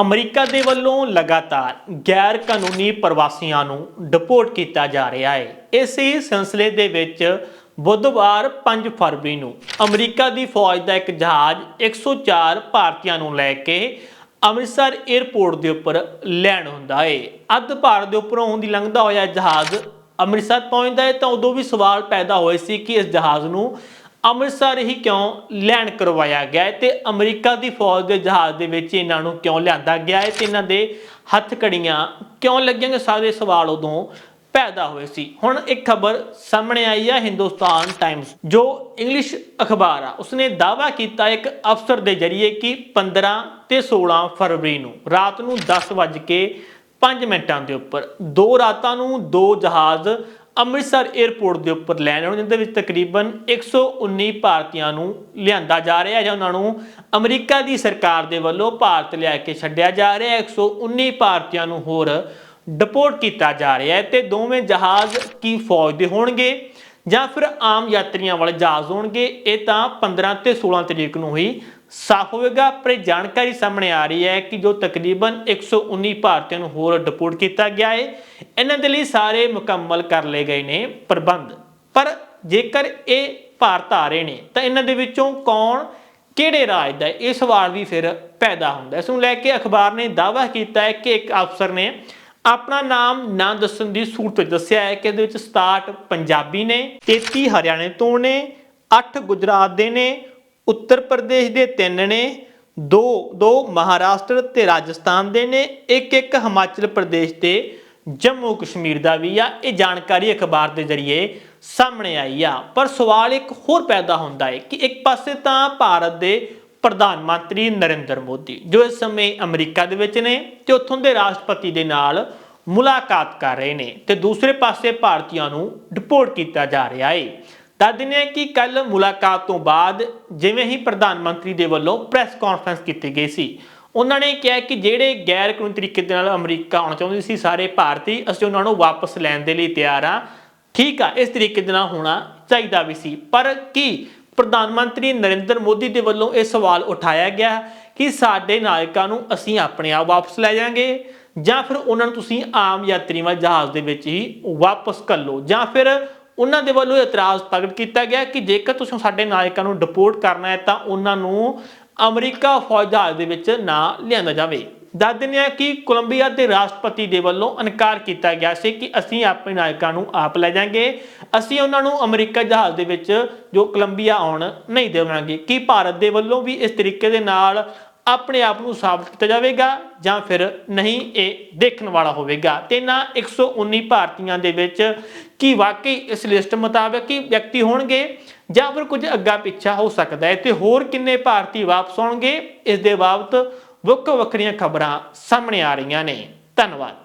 America ਦੇ ਵੱਲੋਂ ਲਗਾਤਾਰ ਗੈਰ ਕਾਨੂੰਨੀ ਪ੍ਰਵਾਸੀਆਂ ਨੂੰ ਡਿਪੋਰਟ ਕੀਤਾ ਜਾ ਰਿਹਾ ਹੈ। ਇਸੇ ਸਿਲਸਿਲੇ ਦੇ ਵਿੱਚ ਬੁੱਧਵਾਰ 5 ਫਰਵਰੀ ਨੂੰ ਅਮਰੀਕਾ ਦੀ ਫੌਜ ਦਾ ਇੱਕ ਜਹਾਜ਼ 104 ਭਾਰਤੀਆਂ ਨੂੰ ਲੈ ਕੇ ਅੰਮ੍ਰਿਤਸਰ 에ਅਰਪੋਰਟ ਦੇ ਉੱਪਰ ਲੈਣ ਹੁੰਦਾ ਹੈ। ਅੱਧ ਭਾਰਤ ਦੇ ਉੱਪਰੋਂ ਦੀ ਲੰਘਦਾ ਹੋਇਆ ਜਹਾਜ਼ ਅੰਮ੍ਰਿਤਸਰ ਪਹੁੰਚਦਾ ਹੈ ਤਾਂ ਉਦੋਂ ਵੀ ਸਵਾਲ ਪੈਦਾ ਹੋਏ ਸੀ ਕਿ ਇਸ ਜਹਾਜ਼ ਨੂੰ ਅੰਮ੍ਰਿਤਸਰ ਹੀ ਕਿਉਂ ਲੈਂਡ ਕਰਵਾਇਆ ਗਿਆ ਹੈ ਤੇ ਅਮਰੀਕਾ ਦੀ ਫੌਜ ਦੇ ਜਹਾਜ਼ ਦੇ ਵਿੱਚ ਇਹਨਾਂ ਨੂੰ ਕਿਉਂ ਲਿਆਂਦਾ ਗਿਆ ਹੈ ਤੇ ਇਹਨਾਂ ਦੇ ਹੱਥ ਕੜੀਆਂ ਕਿਉਂ ਲੱਗੀਆਂ ਸਾਰੇ ਸਵਾਲ ਉਦੋਂ ਪੈਦਾ ਹੋਏ ਸੀ। ਹੁਣ ਇੱਕ ਖਬਰ ਸਾਹਮਣੇ ਆਈ ਹੈ ਹਿੰਦੁਸਤਾਨ ਟਾਈਮਸ ਜੋ ਇੰਗਲਿਸ਼ ਅਖਬਾਰ ਆ। ਉਸਨੇ ਦਾਅਵਾ ਕੀਤਾ ਇੱਕ ਅਫਸਰ ਦੇ ਜਰੀਏ ਕਿ 15 ਤੇ 16 ਫਰਵਰੀ ਨੂੰ ਰਾਤ ਨੂੰ 10 ਵੱਜ ਕੇ 5 ਮਿੰਟਾਂ ਦੇ ਉੱਪਰ ਦੋ ਰਾਤਾਂ ਨੂੰ ਦੋ ਜਹਾਜ਼ ਅੰਮ੍ਰਿਤਸਰ 에ਅਰਪੋਰਟ ਦੇ ਉੱਪਰ ਲੈਣ ਆਉਣ ਜਿੰਦੇ ਵਿੱਚ ਤਕਰੀਬਨ 119 ਭਾਰਤੀਆਂ ਨੂੰ ਲਿਆਂਦਾ ਜਾ ਰਿਹਾ ਜਾਂ ਉਹਨਾਂ ਨੂੰ ਅਮਰੀਕਾ ਦੀ ਸਰਕਾਰ ਦੇ ਵੱਲੋਂ ਭਾਰਤ ਲਿਆ ਕੇ ਛੱਡਿਆ ਜਾ ਰਿਹਾ ਹੈ। 119 ਭਾਰਤੀਆਂ ਨੂੰ ਹੋਰ ਡਿਪੋਰਟ ਕੀਤਾ ਜਾ ਰਿਹਾ ਹੈ ਤੇ ਦੋਵੇਂ ਜਹਾਜ਼ ਕੀ ਫੌਜ ਦੇ ਹੋਣਗੇ ਜਾਂ ਫਿਰ ਆਮ ਯਾਤਰੀਆਂ ਵਾਲੇ ਜਹਾਜ਼ ਹੋਣਗੇ, ਇਹ ਤਾਂ 15 ਤੇ 16 ਤਰੀਕ ਨੂੰ ਹੀ ਸਾਫ਼ ਹੋਵੇਗਾ, ਪਰ ਇਹ ਜਾਣਕਾਰੀ ਸਾਹਮਣੇ ਆ ਰਹੀ ਹੈ ਕਿ ਜੋ ਤਕਰੀਬਨ 119 ਭਾਰਤੀਆਂ ਨੂੰ ਹੋਰ ਡਿਪੋਰਟ ਕੀਤਾ ਗਿਆ ਹੈ, ਇਹਨਾਂ ਦੇ ਲਈ ਸਾਰੇ ਮੁਕੰਮਲ ਕਰ ਲਏ ਗਏ ਨੇ ਪ੍ਰਬੰਧ। ਪਰ ਜੇਕਰ ਇਹ ਭਾਰਤ ਆ ਰਹੇ ਨੇ, ਤਾਂ ਇਹਨਾਂ ਦੇ ਵਿੱਚੋਂ ਕੌਣ, ਕਿਹੜੇ ਰਾਜ ਦਾ ਇਹ ਸਵਾਲ ਵੀ ਫਿਰ ਪੈਦਾ ਹੁੰਦਾ ਇਸ ਨੂੰ ਲੈ ਕੇ ਅਖਬਾਰ ਨੇ ਦਾਅਵਾ ਕੀਤਾ ਹੈ ਕਿ ਇੱਕ ਅਫਸਰ ਨੇ ਆਪਣਾ ਨਾਮ ਨਾ ਦੱਸਣ ਦੀ ਸੂਰਤ ਵਿੱਚ ਦੱਸਿਆ ਹੈ ਕਿ ਇਹਦੇ ਵਿੱਚ 67 ਪੰਜਾਬੀ ਨੇ 33 ਹਰਿਆਣੇ ਤੋਂ ਨੇ 8 ਗੁਜਰਾਤ ਦੇ ਨੇ ਉੱਤਰ ਪ੍ਰਦੇਸ਼ ਦੇ 3 ਨੇ, ਦੋ ਦੋ ਮਹਾਰਾਸ਼ਟਰ ਤੇ ਰਾਜਸਥਾਨ ਦੇ ਨੇ, ਇੱਕ ਇੱਕ ਹਿਮਾਚਲ ਪ੍ਰਦੇਸ਼ ਤੇ, ਜੰਮੂ ਕਸ਼ਮੀਰ ਦਾ ਵੀ ਆ। ਇਹ ਜਾਣਕਾਰੀ ਅਖਬਾਰ ਦੇ ਜ਼ਰੀਏ ਸਾਹਮਣੇ ਆਈ ਆ। ਪਰ ਸਵਾਲ ਇੱਕ ਹੋਰ ਪੈਦਾ ਹੁੰਦਾ ਹੈ ਕਿ ਇੱਕ ਪਾਸੇ ਤਾਂ ਭਾਰਤ ਦੇ ਪ੍ਰਧਾਨ ਮੰਤਰੀ ਨਰਿੰਦਰ ਮੋਦੀ, ਜੋ ਇਸ ਸਮੇਂ ਅਮਰੀਕਾ ਦੇ ਵਿੱਚ ਨੇ ਤੇ ਉੱਥੋਂ ਦੇ ਰਾਸ਼ਟਰਪਤੀ ਦੇ ਨਾਲ ਮੁਲਾਕਾਤ ਕਰ ਰਹੇ ਨੇ, ਤੇ ਦੂਸਰੇ ਪਾਸੇ ਭਾਰਤੀਆਂ ਨੂੰ ਡਿਪੋਰਟ ਕੀਤਾ ਜਾ ਰਿਹਾ ਹੈ। ਦੱਸ ਦਿੰਦੇ ਹਾਂ ਕਿ ਕੱਲ ਮੁਲਾਕਾਤ ਤੋਂ ਬਾਅਦ ਜਿਵੇਂ ਹੀ ਪ੍ਰਧਾਨ ਮੰਤਰੀ ਦੇ ਵੱਲੋਂ ਪ੍ਰੈਸ ਕਾਨਫਰੰਸ ਕੀਤੀ ਗਈ ਸੀ, ਉਹਨਾਂ ਨੇ ਕਿਹਾ ਕਿ ਜਿਹੜੇ ਗੈਰ ਕਾਨੂੰਨੀ ਤਰੀਕੇ ਦੇ ਨਾਲ ਅਮਰੀਕਾ ਆਉਣਾ ਚਾਹੁੰਦੇ ਸੀ, ਸਾਰੇ ਭਾਰਤੀ, ਅਸੀਂ ਉਹਨਾਂ ਨੂੰ ਵਾਪਸ ਲੈਣ ਦੇ ਲਈ ਤਿਆਰ ਆ ਠੀਕ ਆ, ਇਸ ਤਰੀਕੇ ਦੇ ਨਾਲ ਹੋਣਾ ਚਾਹੀਦਾ ਵੀ ਸੀ। ਪਰ ਕੀ ਪ੍ਰਧਾਨ ਮੰਤਰੀ ਨਰਿੰਦਰ ਮੋਦੀ ਦੇ ਵੱਲੋਂ ਇਹ ਸਵਾਲ ਉਠਾਇਆ ਗਿਆ ਕਿ ਸਾਡੇ ਨਾਇਕਾਂ ਨੂੰ ਅਸੀਂ ਆਪਣੇ ਆਪ ਵਾਪਸ ਲੈ ਜਾਾਂਗੇ ਜਾਂ ਫਿਰ ਉਹਨਾਂ ਨੂੰ ਤੁਸੀਂ ਆਮ ਯਾਤਰੀ ਵਾਲੇ ਜਹਾਜ਼ ਦੇ ਵਿੱਚ ਹੀ ਵਾਪਸ ਕਰ ਲਓ ਜਾਂ ਫਿਰ ਉਹਨਾਂ ਦੇ ਵੱਲੋਂ ਇਤਰਾਜ਼ ਪ੍ਰਗਟ ਕੀਤਾ ਗਿਆ ਕਿ ਜੇਕਰ ਤੁਸੀਂ ਸਾਡੇ ਨਾਇਕਾਂ ਨੂੰ ਡਿਪੋਰਟ ਕਰਨਾ ਹੈ ਤਾਂ ਉਹਨਾਂ ਨੂੰ ਅਮਰੀਕਾ ਫੌਜ ਜਹਾਜ਼ ਦੇ ਵਿੱਚ ਨਾ ਲਿਆਂਦਾ ਜਾਵੇ। ਦੱਸ ਦਿੰਦੇ ਹਾਂ ਕਿ ਕੋਲੰਬੀਆ ਦੇ ਰਾਸ਼ਟਰਪਤੀ ਦੇ ਵੱਲੋਂ ਇਨਕਾਰ ਕੀਤਾ ਗਿਆ ਸੀ ਕਿ ਅਸੀਂ ਆਪਣੇ ਨਾਇਕਾਂ ਨੂੰ ਆਪ ਲੈ ਜਾਾਂਗੇ ਅਸੀਂ ਉਹਨਾਂ ਨੂੰ ਅਮਰੀਕਾ ਜਹਾਜ਼ ਦੇ ਵਿੱਚ ਜੋ ਕੋਲੰਬੀਆ ਆਉਣ ਨਹੀਂ ਦੇਵਾਂਗੇ। ਕਿ ਭਾਰਤ ਦੇ ਵੱਲੋਂ ਵੀ ਇਸ ਤਰੀਕੇ ਦੇ ਨਾਲ ਆਪਣੇ ਆਪ ਨੂੰ ਸਾਬਤ ਕੀਤਾ ਜਾਵੇਗਾ ਜਾਂ ਫਿਰ ਨਹੀਂ ਇਹ ਦੇਖਣ ਵਾਲਾ ਹੋਵੇਗਾ। ਤੇ ਨਾ 119 ਭਾਰਤੀਆਂ ਦੇ ਵਿੱਚ ਕੀ ਵਾਕਈ ਇਸ ਲਿਸਟ ਮੁਤਾਬਕ ਹੀ ਵਿਅਕਤੀ ਹੋਣਗੇ ਜਾਂ ਫਿਰ ਕੁਝ ਅੱਗਾ ਪਿੱਛਾ ਹੋ ਸਕਦਾ ਹੈ? ਤੇ ਹੋਰ ਕਿੰਨੇ ਭਾਰਤੀ ਵਾਪਸ ਆਉਣਗੇ? ਇਸ ਦੇ ਬਾਬਤ ਵੱਖ ਵੱਖਰੀਆਂ ਖਬਰਾਂ ਸਾਹਮਣੇ ਆ ਰਹੀਆਂ ਨੇ। ਧੰਨਵਾਦ।